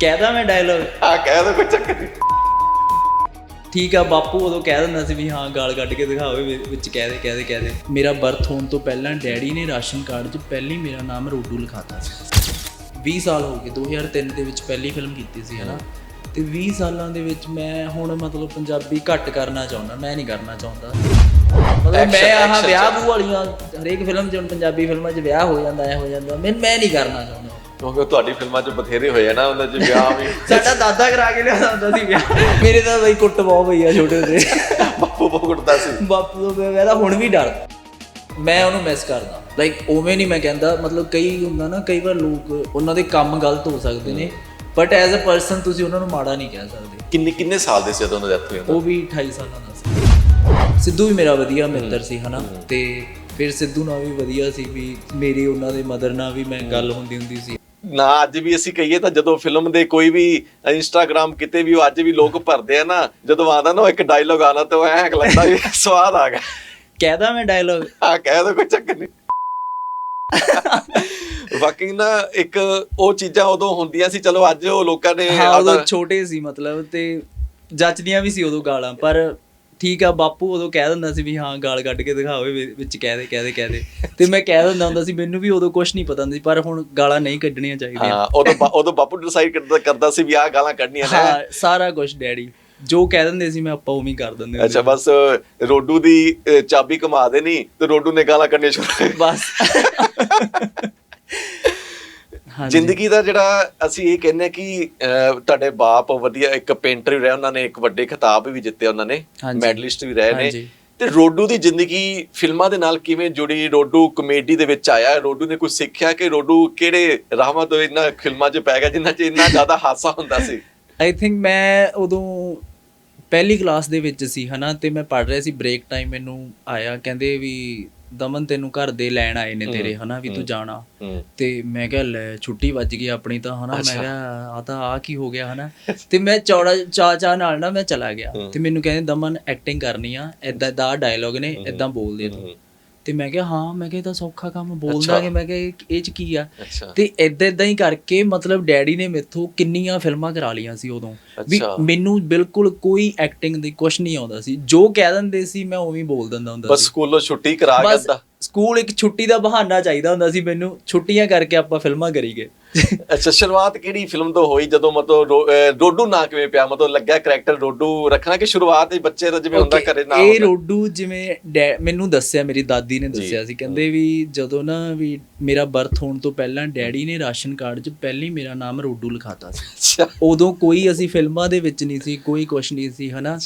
ਕਹਿਦਾ ਮੈਂ ਡਾਇਲੋਗ ਆ ਕਹਿ ਦੋ ਕੋਈ ਚੱਕਰ ਨਹੀਂ। ਠੀਕ ਆ ਬਾਪੂ ਉਦੋਂ ਕਹਿ ਦਿੰਦਾ ਸੀ ਵੀ ਹਾਂ ਗਾਲ ਕੱਢ ਕੇ ਦਿਖਾਵੇ ਵਿ- ਵਿੱਚ ਕਹਿ ਦੇ ਕਹਿ ਦੇ ਕਹਿ ਦੇ। ਮੇਰਾ ਬਰਥ ਹੋਣ ਤੋਂ ਪਹਿਲਾਂ ਡੈਡੀ ਨੇ ਰਾਸ਼ਨ ਕਾਰਡ 'ਚ ਪਹਿਲੀ ਮੇਰਾ ਨਾਮ ਰੋਡੂ ਲਿਖਾਤਾ ਸੀ। 20 ਸਾਲ ਹੋ ਗਏ 2003 ਦੇ ਵਿੱਚ ਪਹਿਲੀ ਫਿਲਮ ਕੀਤੀ ਸੀ ਹਨਾ? ਤੇ 20 ਸਾਲਾਂ ਦੇ ਵਿੱਚ ਮੈਂ ਹੁਣ ਮਤਲਬ ਪੰਜਾਬੀ ਘੱਟ ਕਰਨਾ ਚਾਹੁੰਦਾ ਮੈਂ ਨਹੀਂ ਕਰਨਾ ਚਾਹੁੰਦਾ। ਮਤਲਬ ਮੈਂ ਆਹ ਵਿਆਹ ਬੂ ਵਾਲੀਆਂ ਹਰੇਕ ਫਿਲਮ 'ਚ ਹੁਣ ਪੰਜਾਬੀ ਫਿਲਮਾਂ 'ਚ ਵਿਆਹ ਹੋ ਜਾਂਦਾ ਐ ਹੋ ਜਾਂਦਾ। ਮੈਂ ਮੈਂ ਨਹੀਂ ਕਰਨਾ ਚਾਹੁੰਦਾ। ਕਿਉਂਕਿ ਤੁਹਾਡੀ ਫਿਲਮਾਂ 'ਚ ਬਥੇਰੇ ਹੋਏ ਆ ਨਾ ਉਹਨਾਂ 'ਚ ਵਿਆਹ ਵੀ ਸਾਡਾ ਦਾਦਾ ਕਰਾ ਕੇ ਲਿਆਉਂਦਾ ਹੁੰਦਾ ਸੀ ਵਿਆਹ। ਮੇਰੇ ਤਾਂ ਬਈ ਕੁੱਟ ਬਹੁਤ ਪਈ ਆ ਛੋਟੇ ਹੁੰਦੇ। ਬਾਪੂ ਭੁਗਤਦਾ ਸੀ। ਬਾਪੂ ਤੋਂ ਮੈਂ ਤਾਂ ਹੁਣ ਵੀ ਡਰਦਾ ਮੈਂ ਉਹਨੂੰ ਮਿਸ ਕਰਦਾ। ਲਾਈਕ ਉਵੇਂ ਨਹੀਂ ਮੈਂ ਕਹਿੰਦਾ ਮਤਲਬ ਕਈ ਹੁੰਦਾ ਨਾ ਕਈ ਵਾਰ ਲੋਕ ਉਹਨਾਂ ਦੇ ਕੰਮ ਗਲਤ ਹੋ ਸਕਦੇ ਨੇ। ਬਟ ਐਜ਼ ਅ ਪਰਸਨ ਤੁਸੀਂ ਉਹਨਾਂ ਨੂੰ ਮਾੜਾ ਨਹੀਂ ਕਹਿ ਸਕਦੇ। ਕਿੰਨੇ ਕਿੰਨੇ ਸਾਲ ਦੇ ਸੀ ਜਦੋਂ ਉਹਨਾਂ ਦੀ ਡੈਥ ਹੋਈ ਉਹ ਵੀ 28 ਸਾਲਾਂ ਦਾ ਸੀ। ਸਿੱਧੂ ਵੀ ਮੇਰਾ ਵਧੀਆ ਮਿੱਤਰ ਸੀ ਹਨਾ? ਤੇ ਫਿਰ ਸਿੱਧੂ ਨਾਲ ਵੀ ਵਧੀਆ ਸੀ ਵੀ ਮੇਰੀ ਉਹਨਾਂ ਦੇ ਮਦਰ ਨਾਲ ਵੀ ਮੈਂ ਗੱਲ ਹੁੰਦੀ ਹੁੰਦੀ ਸੀ। ਨਾ ਅੱਜ ਵੀ ਅਸੀਂ ਕਹੀਏ ਤਾਂ ਜਦੋਂ ਫਿਲਮ ਦੇ ਕੋਈ ਵੀ ਇੰਸਟਾਗ੍ਰam ਕਿਤੇ ਵੀ ਉਹ ਅੱਜ ਵੀ ਲੋਕ ਭਰਦੇ ਆ ਨਾ ਜਦੋਂ ਆਉਂਦਾ ਨਾ ਉਹ ਇੱਕ ਡਾਇਲੋਗ ਆਣਾ ਤਾਂ ਐ ਲੱਗਦਾ ਵੀ ਸਵਾਦ ਆ ਗਿਆ। ਕਹਿਦਾ ਮੈਂ ਡਾਇਲੋਗ ਆ ਕਹਿ ਦੋ ਕੋਈ ਚੱਕਰ ਨਹੀਂ। ਬਾਕੀ ਨਾ ਇੱਕ ਉਹ ਚੀਜ਼ਾਂ ਉਦੋਂ ਹੁੰਦੀਆਂ ਸੀ ਚਲੋ ਅੱਜ ਉਹ ਲੋਕਾਂ ਨੇ ਹਾਂ ਉਦੋਂ ਆਪਦਾ- ਛੋਟੇ ਸੀ ਮਤਲਬ ਤੇ ਜੱਚਦੀਆਂ ਵੀ ਸੀ ਉਦੋਂ ਗਾਲਾਂ ਪਰ ਠੀਕ ਆ ਬਾਪੂ ਉਦੋਂ ਕਹਿ ਦਿੰਦਾ ਸੀ ਵੀ ਹਾਂ ਗਾਲ ਕੱਢ ਕੇ ਦਿਖਾਵੇ ਵਿੱਚ ਕਹਿ ਦੇ ਕਹਿ ਦੇ ਕਹਿ ਦੇ। ਤੇ ਮੈਂ ਕਹਿ ਦਿੰਦਾ ਹੁੰਦਾ ਸੀ ਮੈਨੂੰ ਵੀ ਉਦੋਂ ਕੁਝ ਨਹੀਂ ਪਤਾ ਹੁੰਦਾ ਸੀ ਪਰ ਹੁਣ ਗਾਲਾਂ ਨਹੀਂ ਕੱਢਣੀਆਂ ਚਾਹੀਦੀਆਂ। ਹਾਂ ਉਦੋਂ ਉਦੋਂ ਬਾਪੂ ਡਿਸਾਈਡ ਕਰਦਾ ਕਰਦਾ ਸੀ ਵੀ ਆਹ ਗਾਲਾਂ ਕੱਢਣੀਆਂ ਨੇ। ਹਾਂ ਸਾਰਾ ਕੁਝ ਡੈਡੀ। ਜੋ ਕਹਿ ਦਿੰਦੇ ਸੀ ਮੈਂ ਆਪਾਂ ਉਵੇਂ ਕਰ ਦਿੰਦੇ ਅੱਛਾ ਬਸ ਰੋਡੂ ਦੀ ਚਾਬੀ ਘੁਮਾ ਦੇਣੀ ਤੇ ਰੋਡੂ ਨੇ ਗਾਲਾਂ ਕੱਢਣੀਆਂ ਸ਼ੁਰੂ। ਬਸ। ਜ਼ਿੰਦਗੀ ਦਾ ਜਿਹੜਾ ਅਸੀਂ ਇਹ ਕਹਿੰਦੇ ਹਾਂ ਕਿ ਤੁਹਾਡੇ ਬਾਪ ਵਧੀਆ ਇੱਕ ਪੇਂਟਰ ਵੀ ਰਹੇ ਉਹਨਾਂ ਨੇ ਇੱਕ ਵੱਡੇ ਖਿਤਾਬ ਵੀ ਜਿੱਤੇ ਉਹਨਾਂ ਨੇ। ਮੈਡਲਿਸਟ ਵੀ ਰਹੇ ਨੇ। ਤੇ ਰੋਡੂ ਦੀ ਜ਼ਿੰਦਗੀ ਫਿਲਮਾਂ ਦੇ ਨਾਲ ਕਿਵੇਂ ਜੁੜੀ? ਰੋਡੂ ਕਮੇਡੀ ਦੇ ਵਿੱਚ ਆਇਆ। ਰੋਡੂ ਨੇ ਕੁਝ ਸਿੱਖਿਆ ਕਿ ਰੋਡੂ ਕਿਹੜੇ ਰਾਹਾਂ ਤੋਂ ਇਹਨਾਂ ਫਿਲਮਾਂ 'ਚ ਪੈ ਗਿਆ ਜਿਨ੍ਹਾਂ 'ਚ ਇੰਨਾ ਜ਼ਿਆਦਾ ਹਾਸਾ ਹੁੰਦਾ ਸੀ? ਆਈ ਥਿੰਕ ਮੈਂ ਉਦੋਂ ਪਹਿਲੀ ਕਲਾਸ ਦੇ ਵਿੱਚ ਸੀ ਹਨਾ ਤੇ ਮੈਂ ਪੜ ਰਿਹਾ ਸੀ। ਬ੍ਰੇਕ ਟਾਈਮ ਮੈਨੂੰ ਆਇਆ। ਕਹਿੰਦੇ ਵੀ ਦਮਨ ਤੈਨੂੰ ਘਰ ਦੇ ਲੈਣ ਆਏ ਨੇ ਤੇਰੇ ਹਨਾ ਵੀ ਤੂੰ ਜਾਣਾ। ਤੇ ਮੈਂ ਕਿਹਾ ਲੈ ਛੁੱਟੀ ਵੱਜ ਗਈ ਆਪਣੀ ਤਾਂ ਹਨਾ ਮੈਂ ਕਿਹਾ ਆ ਤਾਂ ਆ ਕੀ ਹੋ ਗਿਆ ਹਨਾ। ਤੇ ਮੈਂ ਚੌੜਾ ਚਾ ਚਾ ਨਾਲ ਨਾ ਮੈਂ ਚਲਾ ਗਿਆ। ਤੇ ਮੈਨੂੰ ਕਹਿੰਦੇ ਦਮਨ ਐਕਟਿੰਗ ਕਰਨੀ ਆ ਐਦਾਂ ਦਾ ਡਾਇਲੋਗ ਨੇ ਐਦਾਂ ਬੋਲ ਦੇ ਤੂੰ। ਤੇ ਮੈਂ ਕਿਹਾ ਹਾਂ। ਮੈਂ ਕਿਹਾ ਇਹ ਤਾਂ ਸੌਖਾ ਕੰਮ ਬੋਲਦਾ ਕਿ ਮੈਂ ਕਿਹਾ ਇਹ- ਇਹ ਚ ਕੀ ਆ? ਤੇ ਇਦਾਂ ਇਦਾਂ ਹੀ ਕਰਕੇ ਮਤਲਬ ਡੈਡੀ ਨੇ ਮੇਥੋਂ ਕਿੰਨੀਆਂ ਫਿਲਮਾਂ ਕਰਾ ਲੀਆਂ ਸੀ ਉਦੋਂ। ਵੀ ਅੱਛਾ। ਮੈਨੂੰ ਬਿਲਕੁਲ ਕੋਈ ਐਕਟਿੰਗ ਦੀ ਕੁਝ ਨਹੀਂ ਆਉਂਦਾ ਸੀ। ਜੋ ਕਹਿ ਦਿੰਦੇ ਸੀ ਮੈਂ ਉਵੇਂ ਹੀ ਬੋਲ ਦਿੰਦਾ ਹੁੰਦਾ ਬਸ ਸੀ। ਸਕੂਲੋਂ ਛੁੱਟੀ ਕਰਾ ਕੇ ਬਸ ਅੱਧਾ। ਸਕੂਲ ਇੱਕ ਛੁੱਟੀ ਦਾ ਬਹਾਨਾ ਚਾਹੀਦਾ ਹੁੰਦਾ ਸੀ ਮੈਨੂੰ ਛੁੱਟੀਆਂ ਕਰਕੇ ਆਪਾਂ ਫਿਲਮਾਂ ਕਰੀਏ। ਅੱਛਾ ਸ਼ੁਰੂਆਤ ਕਿਹੜੀ ਫਿਲਮ ਤੋਂ ਹੋਈ ਜਦੋਂ ਮਤਲਬ ਰੋਡੂ ਨਾ ਕਿਵੇਂ ਪਿਆ? ਮਤਲਬ ਲੱਗਿਆ ਕੈਰੈਕਟਰ ਰੋਡੂ ਰੱਖਣਾ ਕਿ ਸ਼ੁਰੂਆਤ ਹੀ ਬੱਚੇ ਦਾ ਜਿਵੇਂ ਹੁੰਦਾ ਘਰੇ ਨਾ ਇਹ? ਰੋਡੂ ਜਿਵੇਂ ਮੈਨੂੰ ਦੱਸਿਆ ਮੇਰੀ ਦਾਦੀ ਨੇ ਦੱਸਿਆ ਸੀ। ਕਹਿੰਦੇ ਵੀ ਜਦੋਂ ਨਾ ਵੀ ਮੇਰਾ ਬਰਥ ਹੋਣ ਤੋਂ ਪਹਿਲਾਂ ਡੈਡੀ ਨੇ ਰਾਸ਼ਨ ਕਾਰਡ 'ਚ ਪਹਿਲੀ ਮੇਰਾ ਨਾਮ ਰੋਡੂ ਲਿਖਾਤਾ ਸੀ। ਉਦੋਂ ਕੋਈ ਅਸੀਂ ਫਿਲਮਾਂ ਦੇ ਵਿੱਚ ਨਹੀਂ ਸੀ ਕੋਈ ਕੁਛ ਨਹੀਂ ਸੀ ਹਨਾ?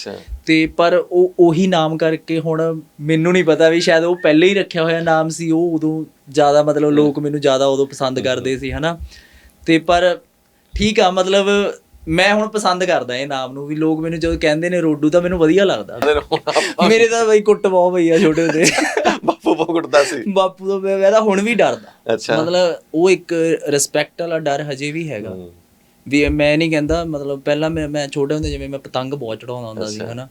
ਤੇ ਪਰ ਉਹ ਉਹੀ ਨਾਮ ਕਰਕੇ ਹੁਣ ਮੈਨੂੰ ਨਹੀਂ ਪਤਾ ਵੀ ਸ਼ਾਇਦ ਉਹ ਪਹਿਲੇ ਹੀ ਰੱਖਿਆ ਹੋਇਆ ਨਾਮ ਸੀ ਉਹ ਉਦੋਂ ਜ਼ਿਆਦਾ ਮਤਲਬ ਲੋਕ ਮੈਨੂੰ ਜ਼ਿਆਦਾ ਉਦੋਂ ਪਸੰਦ ਕਰਦੇ ਸੀ ਹਨਾ? ਤੇ ਪਰ ਠੀਕ ਆ ਮਤਲਬ ਮੈਂ ਹੁਣ ਪਸੰਦ ਕਰਦਾ ਇਹ ਨਾਮ ਨੂੰ ਵੀ ਲੋਕ ਮੈਨੂੰ ਜਦੋਂ ਕਹਿੰਦੇ ਨੇ ਰੋਡੂ ਤਾਂ ਮੈਨੂੰ ਵਧੀਆ ਲੱਗਦਾ। ਮੇਰੇ ਤਾਂ ਬਈ ਕੁੱਟ ਬਹੁਤ ਪਈ ਆ ਛੋਟੇ ਹੁੰਦੇ। ਬਾਪੂ ਭੁਗਤਦਾ ਸੀ। ਬਾਪੂ ਤੋਂ ਮੈਂ ਤਾਂ ਹੁਣ ਵੀ ਡਰਦਾ। ਅੱਛਾ। ਮਤਲਬ ਉਹ ਇੱਕ ਰਿਸਪੈਕਟ ਵਾਲਾ ਡਰ ਹਜੇ ਵੀ ਹੈਗਾ। ਵੀ ਮੈਂ ਨਹੀਂ ਕਹਿੰਦਾ ਮਤਲਬ ਪਹਿਲਾਂ ਮੈਂ ਮੈਂ ਛੋਟੇ ਹੁੰਦੇ ਜਿਵੇਂ ਮੈਂ ਪਤੰਗ ਬਹੁਤ ਚੜਾਉਂਦਾ ਹੁੰਦਾ ਸੀ ਹਨਾ?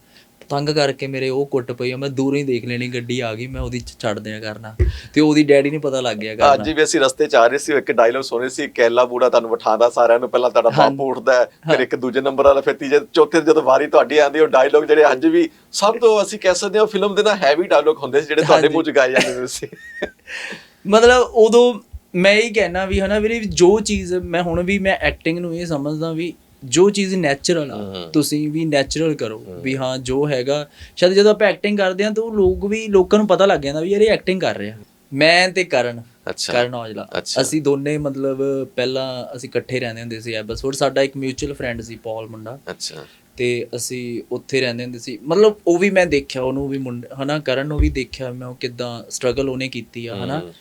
ਪਤੰਗ ਕਰਕੇ ਮੇਰੇ ਉਹ ਕੁੱਟ ਪਈ ਆ ਮੈਂ ਦੂਰੋਂ ਹੀ ਦੇਖ ਲੈਣੀ ਗੱਡੀ ਆ ਗਈ ਮੈਂ ਉਹਦੀ ਚ ਛੱਡ ਦਿਆ ਕਰਨਾ। ਤੇ ਉਹਦੀ ਡੈਡੀ ਨੂੰ ਪਤਾ ਲੱਗ ਗਿਆ ਕਰਨਾ। ਅੱਜ ਵੀ ਅਸੀਂ ਰਸਤੇ ਚ ਆ ਰਹੇ ਸੀ ਇੱਕ ਡਾਇਲੋਗ ਸੁਣੇ ਸੀ ਕੈਲਾ ਬੂੜਾ ਤੁਹਾਨੂੰ ਬਿਠਾਉਂਦਾ ਸਾਰਿਆਂ ਨੂੰ ਪਹਿਲਾਂ ਤੁਹਾਡਾ ਬਾਪੂ ਉੱਠਦਾ ਹੈ, ਫਿਰ ਇੱਕ ਦੂਜੇ ਨੰਬਰ ਵਾਲਾ ਫਿਰ ਤੀਜੇ ਚੌਥੇ ਜਦੋਂ ਵਾਰੀ ਤੁਹਾਡੀ ਆਉਂਦੀ ਉਹ ਡਾਇਲੋਗ ਜਿਹੜੇ ਅੱਜ ਵੀ ਸਭ ਤੋਂ ਅਸੀਂ ਕਹਿ ਸਕਦੇ ਹਾਂ ਫਿਲਮ ਦੇ ਨਾ ਹੈਵੀ ਡਾਇਲੋਗ ਹੁੰਦੇ ਸੀ ਜਿਹੜੇ ਤੁਹਾਡੇ ਮੂੰਹ ਚ ਗਾਏ ਜਾਂਦੇ ਸੀ। ਮਤਲਬ ਉਦੋਂ ਮੈਂ ਇਹ ਕਹਿਣਾ ਵੀ ਹਨਾ ਵੀਰੇ ਵੀ ਜੋ ਚੀਜ਼ ਮੈਂ ਹੁਣ ਵੀ ਮੈਂ ਐਕਟਿੰਗ ਨੂੰ ਇਹ ਸਮਝਦਾ ਵੀ ਜੋ ਚੀਜ਼ ਨੈਚੁਰਲ ਆ ਤੁਸੀਂ ਵੀ ਨੈਚੁਰਲ ਕਰੋ। ਵੀ ਹਾਂ ਜੋ ਹੈਗਾ ਸ਼ਾਇਦ ਜਦੋਂ ਆਪਾਂ ਐਕਟਿੰਗ ਕਰਦੇ ਹਾਂ ਤਾਂ ਉਹ ਲੋਕ ਵੀ ਲੋਕਾਂ ਨੂੰ ਪਤਾ ਲੱਗ ਜਾਂਦਾ ਵੀ ਯਾਰ ਇਹ ਐਕਟਿੰਗ ਕਰ ਰਿਹਾ। ਮੈਂ ਤੇ ਕਰਨ ਅੱਛਾ। ਕਰਨ ਔਜਲਾ। ਅਸੀਂ ਦੋਨੇ ਮਤਲਬ ਪਹਿਲਾਂ ਅਸੀਂ ਇਕੱਠੇ ਰਹਿੰਦੇ ਹੁੰਦੇ ਸੀ ਐਬਸਫੋਰਡ ਸਾਡਾ ਇੱਕ ਮਿਊਚੁਅਲ ਫਰੈਂਡ ਸੀ ਪੌਲ ਮੁੰਡਾ। ਅੱਛਾ। ਤੇ ਅਸੀਂ ਉੱਥੇ ਰਹਿੰਦੇ ਹੁੰਦੇ ਸੀ। ਮਤਲਬ ਉਹ ਵੀ ਮੈਂ ਦੇਖਿਆ ਉਹਨੂੰ ਵੀ ਮੁੰਡ ਹਨਾ ਕਰਨ ਨੂੰ ਵੀ ਦੇਖਿਆ ਮੈਂ ਉਹ ਕਿਦਾਂ ਸਟਰਗਲ ਉਹਨੇ ਕੀਤੀ ਆ ਹਨਾ।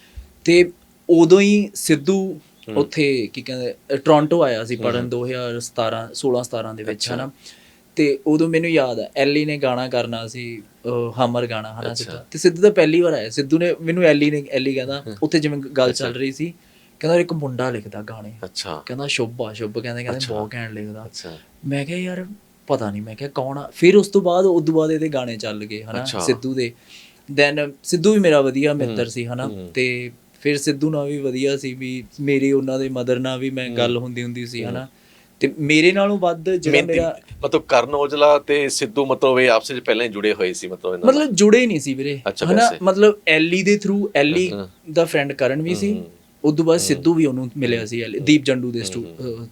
ਤੇ ਉਦੋਂ ਹੀ ਸਿੱਧੂ ਉੱਥੇ ਕੀ ਕਹਿੰਦੇ ਟੋਰਾਂਟੋ ਆਇਆ ਸੀ ਪੜਨ 2017 16 17 ਦੇ ਵਿੱਚ ਹਨਾ। ਤੇ ਉਦੋਂ ਮੈਨੂੰ ਯਾਦ ਆ ਐਲੀ ਨੇ ਗਾਣਾ ਕਰਨਾ ਸੀ ਹਮਰ ਗਾਣਾ ਹਨਾ ਤੇ ਸਿੱਧੂ ਤਾਂ ਪਹਿਲੀ ਵਾਰ ਆਇਆ। ਸਿੱਧੂ ਨੇ ਮੈਨੂੰ ਐਲੀ ਨੇ ਐਲੀ ਕਹਿੰਦਾ ਉੱਥੇ ਜਿਵੇਂ ਗੱਲ ਚੱਲ ਰਹੀ ਸੀ ਕਹਿੰਦਾ ਇੱਕ ਮੁੰਡਾ ਲਿਖਦਾ ਗਾਣੇ। ਅੱਛਾ। ਕਹਿੰਦਾ ਸ਼ੁਭ ਸ਼ੁਭ ਕਹਿੰਦੇ ਕਹਿੰਦੇ ਬਹੁਤ ਘੈਂਟ ਲਿਖਦਾ। ਅੱਛਾ। ਮੈਂ ਕਿਹਾ ਯਾਰ ਪਤਾ ਨਹੀਂ ਮੈਂ ਕਿਹਾ ਕੌਣ ਆ? ਫਿਰ ਉਸ ਤੋਂ ਬਾਅਦ ਉਸ ਤੋਂ ਬਾਅਦ ਇਹਦੇ ਗਾਣੇ ਚੱਲ ਗਏ ਹਨਾ। ਸਿੱਧੂ ਦੇ। ਦੈਨ ਸਿੱਧੂ ਵੀ ਮੇਰਾ ਵਧੀਆ ਮਿੱਤਰ ਸੀ ਹਨਾ। ਤੇ ਫਿਰ ਸਿੱਧੂ ਨਾਲ ਵੀ ਵਧੀਆ ਸੀ ਵੀ ਮੇਰੀ ਉਹਨਾਂ ਦੇ ਮਦਰ ਨਾਲ ਵੀ ਮੈਂ ਗੱਲ ਹੁੰਦੀ ਹੁੰਦੀ ਸੀ ਹਨਾ? ਤੇ ਮੇਰੇ ਨਾਲੋਂ ਵੱਧ ਜਿਹੜਾ ਮੇਰਾ ਮਤਲਬ ਕਰਨ ਔਜਲਾ ਤੇ ਸਿੱਧੂ ਮਤਲਬ ਇਹ ਆਪਸ ਪਹਿਲਾਂ ਹੀ ਜੁੜੇ ਹੋਏ ਸੀ ਮਤਲਬ ਇਹਨਾਂ। ਮਤਲਬ ਜੁੜੇ ਨਹੀਂ ਸੀ ਵੀਰੇ ਹਨਾ। ਮਤਲਬ ਐਲੀ ਦੇ ਥਰੂ ਐਲੀ। ਦਾ ਫਰੈਂਡ ਕਰਨ ਵੀ ਸੀ ਉਦੋਂ ਬਾਅਦ ਸਿੱਧੂ ਵੀ ਉਹਨੂੰ ਮਿਲਿਆ ਸੀ ਐਲੀ ਦੀਪ ਜੰਡੂ ਦੇ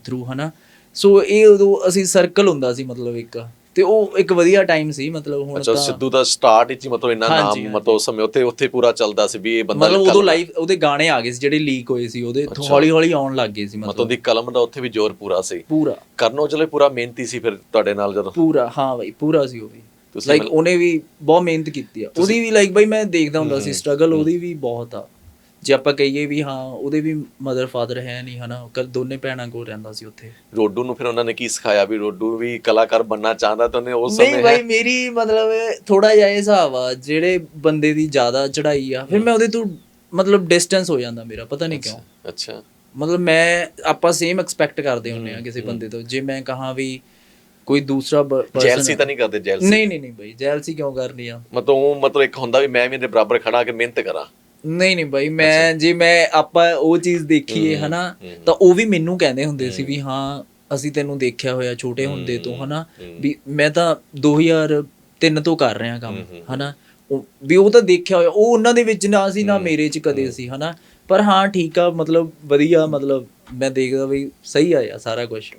ਥਰੂ ਹਨਾ? ਸੋ ਇਹ ਉਦੋਂ ਅਸੀਂ ਸਰਕਲ ਹੁੰਦਾ ਸੀ ਮਤਲਬ ਇੱਕ। ਤੇ ਉਹ ਇੱਕ ਵਧੀਆ ਟਾਈਮ ਸੀ ਮਤਲਬ ਹੁਣ ਅੱਛਾ ਸਿੱਧੂ ਦਾ ਸਟਾਰਟ ਵਿੱਚ ਮਤਲਬ ਇੰਨਾ ਨਾਮ। ਮਤਲਬ ਉਸ ਸਮੇਂ ਉੱਥੇ ਉੱਥੇ ਪੂਰਾ ਚੱਲਦਾ ਸੀ ਵੀ ਇਹ ਬੰਦਾ ਮਤਲਬ ਉਦੋਂ ਲਾਈਵ ਉਹਦੇ ਗਾਣੇ ਆ ਗਏ ਸੀ ਜਿਹੜੇ ਲੀਕ ਹੋਏ ਸੀ ਉਹਦੇ ਹੌਲੀ ਹੌਲੀ ਆਉਣ ਲੱਗ ਗਏ ਸੀ ਮਤਲਬ ਦੀ ਕਲਮ ਦਾ ਉੱਥੇ ਵੀ ਜ਼ੋਰ ਪੂਰਾ ਸੀ। ਪੂਰਾ। ਕਰਨ ਔਜਲੇ ਪੂਰਾ ਮਿਹਨਤੀ ਸੀ ਫਿਰ ਤੁਹਾਡੇ ਨਾਲ ਜਦੋਂ। ਪੂਰਾ ਹਾਂ ਬਾਈ ਪੂਰਾ ਸੀ ਉਹ ਵੀ। ਲਾਈਕ ਉਹਨੇ ਵੀ ਬਹੁਤ ਮਿਹਨਤ ਕੀਤੀ ਆ। ਉਹਦੀ ਵੀ ਲਾਈਕ ਬਾਈ ਮੈਂ ਦੇਖਦਾ ਹੁੰਦਾ ਸੀ ਸਟਰਗਲ ਉਹਦੀ ਵੀ ਬਹੁਤ ਆ। ਜੇ ਆਪਾਂ ਕਹੀਏ ਵੀ ਹਾਂ ਉਹਦੇ ਵੀ ਮਦਰ ਫਾਦਰ ਹੈ ਨਹੀਂ ਹਨਾ? ਕੱਲ ਦੋਨੇ ਭੈਣਾਂ ਕੋਲ ਰਹਿੰਦਾ ਸੀ ਉੱਥੇ। ਰੋਡੂ ਨੂੰ ਫਿਰ ਉਹਨਾਂ ਨੇ ਕੀ ਸਿਖਾਇਆ ਵੀ ਰੋਡੂ ਵੀ ਕਲਾਕਾਰ ਬੰਨਾ ਚਾਹੁੰਦਾ ਤਾਂ ਉਹਨੇ ਉਸ ਨਹੀਂ ਸਮੇਂ ਬਾਈ ਮੇਰੀ ਮਤਲਬ ਥੋੜਾ ਜਿਹਾ ਇਹ ਹਿਸਾਬ ਆ ਜਿਹੜੇ ਬੰਦੇ ਦੀ ਜ਼ਿਆਦਾ ਚੜ੍ਹਾਈ ਆ ਫਿਰ ਮੈਂ ਉਹਦੇ ਤੋਂ ਮਤਲਬ ਡਿਸਟੈਂਸ ਹੋ ਜਾਂਦਾ ਮੇਰਾ ਪਤਾ ਨਹੀਂ ਕਿਉਂ। ਅੱਛਾ। ਮਤਲਬ ਮੈਂ ਆਪਾਂ ਸੇਮ ਐਕਸਪੈਕਟ ਕਰਦੇ ਹੁੰਨੇ ਆ ਕਿਸੇ ਬੰਦੇ ਤੋਂ। ਜੇ ਮੈਂ ਕਹਾਂ ਵੀ ਕੋਈ ਦੂਸਰਾ ਜੈਲਸੀ ਤਾਂ ਨਹੀਂ ਕਰਦੇ ਜੈਲਸੀ ਨਹੀਂ ਨਹੀਂ ਨਹੀਂ ਬਾਈ ਜੈਲਸੀ ਕਿਉਂ ਕਰਨੀ ਆ? ਮਤਲਬ ਉਹ ਮਤਲਬ ਇੱਕ ਹੁੰਦਾ ਵੀ ਮੈਂ ਵੀ ਇਹਦੇ ਬਰਾਬਰ ਖੜਾ ਕੇ ਮਿਹਨਤ ਕਰਾਂ। ਨਹੀਂ ਨਹੀਂ ਬਾਈ ਮੈਂ ਜੇ ਮੈਂ ਆਪਾਂ ਉਹ ਚੀਜ਼ ਦੇਖੀਏ ਹਨਾ ਤਾਂ ਉਹ ਵੀ ਮੈਨੂੰ ਕਹਿੰਦੇ ਹੁੰਦੇ ਸੀ ਵੀ ਹਾਂ ਅਸੀਂ ਤੈਨੂੰ ਦੇਖਿਆ ਹੋਇਆ ਛੋਟੇ ਹੁੰਦੇ ਤੋਂ ਹਨਾ ਵੀ ਮੈਂ ਤਾਂ 2003 ਤੋਂ ਕਰ ਰਿਹਾ ਕੰਮ ਹਨਾ ਉਹ- ਵੀ ਉਹ ਤਾਂ ਦੇਖਿਆ ਹੋਇਆ ਉਹ ਉਹਨਾਂ ਦੇ ਵਿੱਚ ਨਾ ਸੀ ਨਾ ਮੇਰੇ ਚ ਕਦੇ ਸੀ ਹਨਾ ਪਰ ਹਾਂ ਠੀਕ ਆ ਮਤਲਬ ਵਧੀਆ ਮਤਲਬ ਮੈਂ ਦੇਖਦਾ ਵੀ ਸਹੀ ਆ ਸਾਰਾ ਕੁਝ